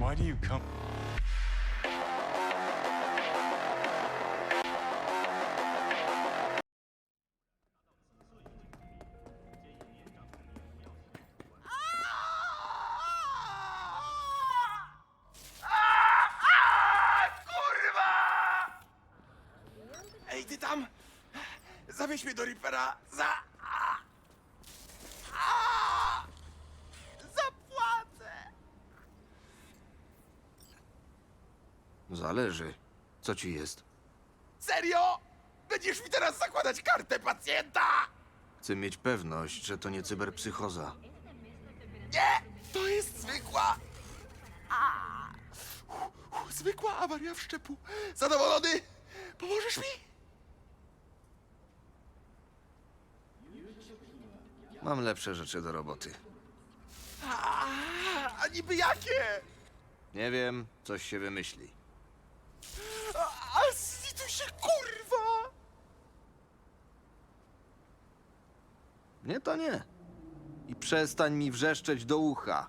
Why do you come? Tam! Zawieź mnie do Reapera za... Zależy. Co ci jest? Serio? Będziesz mi teraz zakładać kartę pacjenta? Chcę mieć pewność, że to nie cyberpsychoza. Nie! To jest zwykła... A! Zwykła awaria wszczepu. Zadowolony? Pomożesz mi? Mam lepsze rzeczy do roboty. A, a niby jakie? Nie wiem, coś się wymyśli. Nie, to nie. I przestań mi wrzeszczeć do ucha.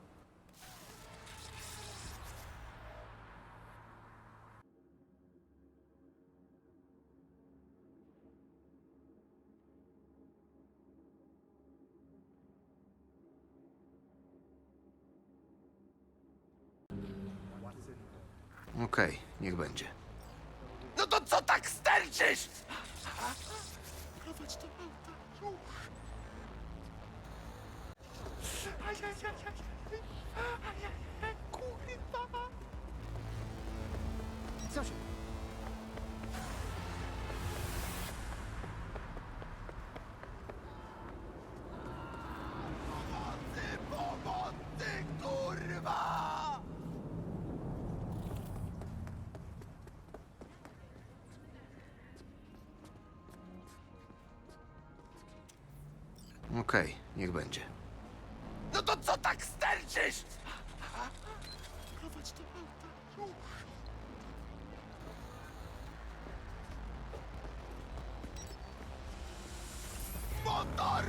Okej, niech będzie. No to co tak sterczysz? Prowadź do auta, już. Kurwa. Co się... Pomocy, pomocy, kurwa! Okej, niech będzie. No to co tak sterczysz? Prowadź do auta, już. Motor!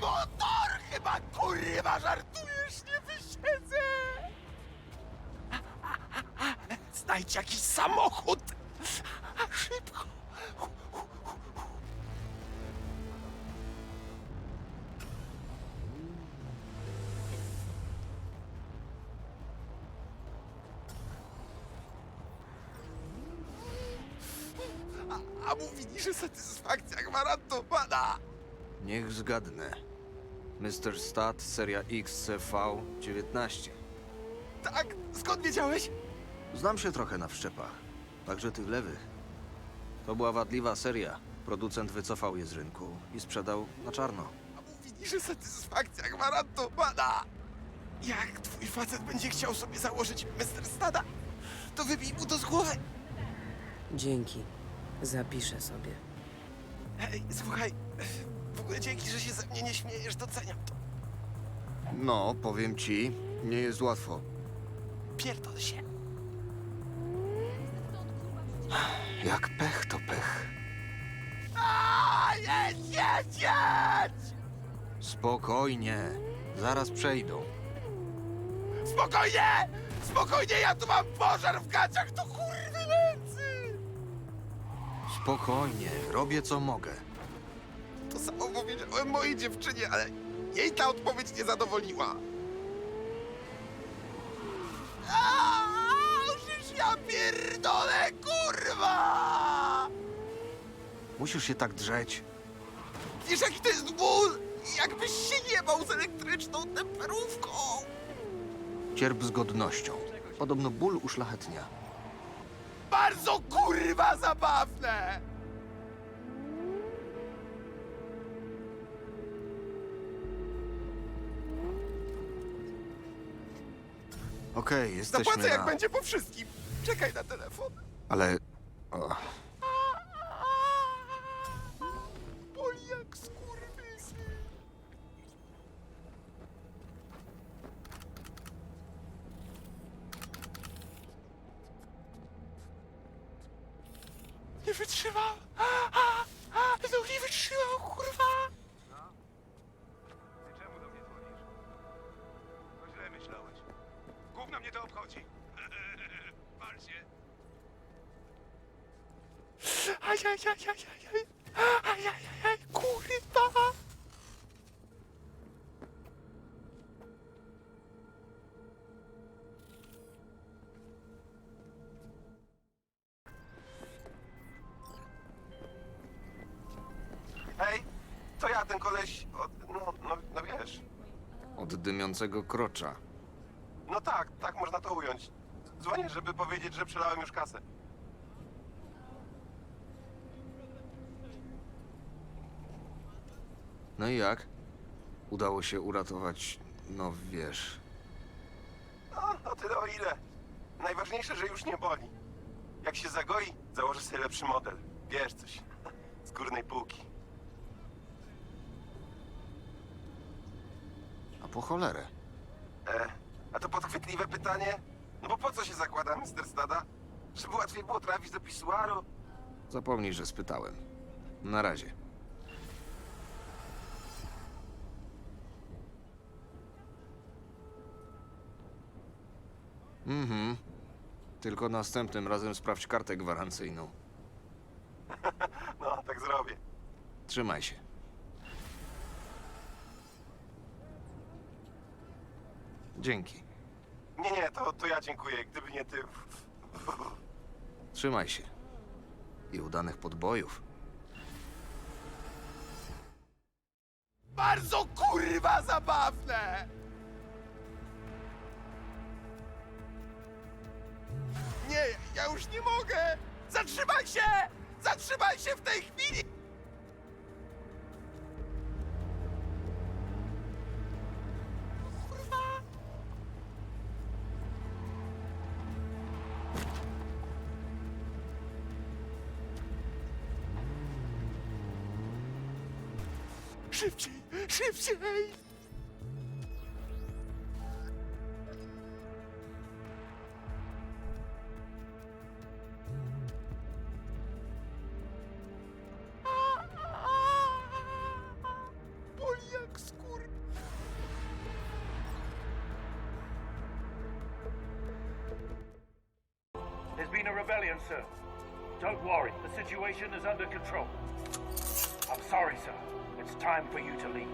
Motor! Chyba kurwa żartujesz, nie wysiedzę! Znajdź jakiś samochód! Szybko! A, mówili, że satysfakcja gwarantowana! Niech zgadnę. Mr. Stat, seria XCV 19. Tak? Skąd wiedziałeś? Znam się trochę na wszczepach, także tych lewych. To była wadliwa seria. Producent wycofał je z rynku i sprzedał na czarno. A mówili, że satysfakcja gwarantowana! Jak twój facet będzie chciał sobie założyć Mr. Stada, to wybij mu to z głowy! Dzięki. Zapiszę sobie. Ej, słuchaj, w ogóle dzięki, że się ze mnie nie śmiejesz, doceniam to. No, powiem ci, nie jest łatwo. Pierdol się. Jak pech to pech. A, jedź, jedź, jedź! Spokojnie, zaraz przejdą. Spokojnie! Spokojnie, ja tu mam pożar w gaciach, to kurwy lecy! Spokojnie, robię co mogę. To samo powiedziałem mojej dziewczynie, ale jej ta odpowiedź nie zadowoliła. Aaaa, Przecież ja pierdolę, kurwa! Musisz się tak drzeć. Wiesz jaki to jest ból? Jakbyś się jebał z elektryczną temperówką! Cierp z godnością. Podobno ból uszlachetnia. Bardzo kurwa zabawne! Okej, jesteśmy Zapłacę jak na... będzie po wszystkim. Czekaj na telefon. Ale... Nie wytrzymał. A, a, a, no nie wytrzymał, kurwa. Ty czemu do mnie dzwonisz? To źle myślałeś. Gówno mnie to obchodzi? Pal się. Ajajajajajaj. Ajajajaj, kurwa. Koleś od, no, no, no wiesz. Od dymiącego krocza. No tak, tak można to ująć. Dzwonię, żeby powiedzieć, że przelałem już kasę. No i jak? Udało się uratować, no wiesz. No, o tyle o ile. Najważniejsze, że już nie boli. Jak się zagoi, założę sobie lepszy model. Wiesz coś. Z górnej półki. Po cholerę. E, a to podchwytliwe pytanie? No bo po co się zakłada, Mr. Stada? Żeby łatwiej było trafić do pisuaru? Zapomnij, że spytałem. Na razie. Mhm. Tylko następnym razem sprawdź kartę gwarancyjną. No, tak zrobię. Trzymaj się. Dzięki. Nie, nie, to, to ja dziękuję. Gdyby nie ty... Trzymaj się. I udanych podbojów. Bardzo kurwa zabawne! Nie, ja już nie mogę! Zatrzymaj się! Zatrzymaj się w tej chwili! Szybciej! Szybciej! There's been a rebellion, sir. Don't worry, the situation is under control. I'm sorry, sir. It's time for you to leave.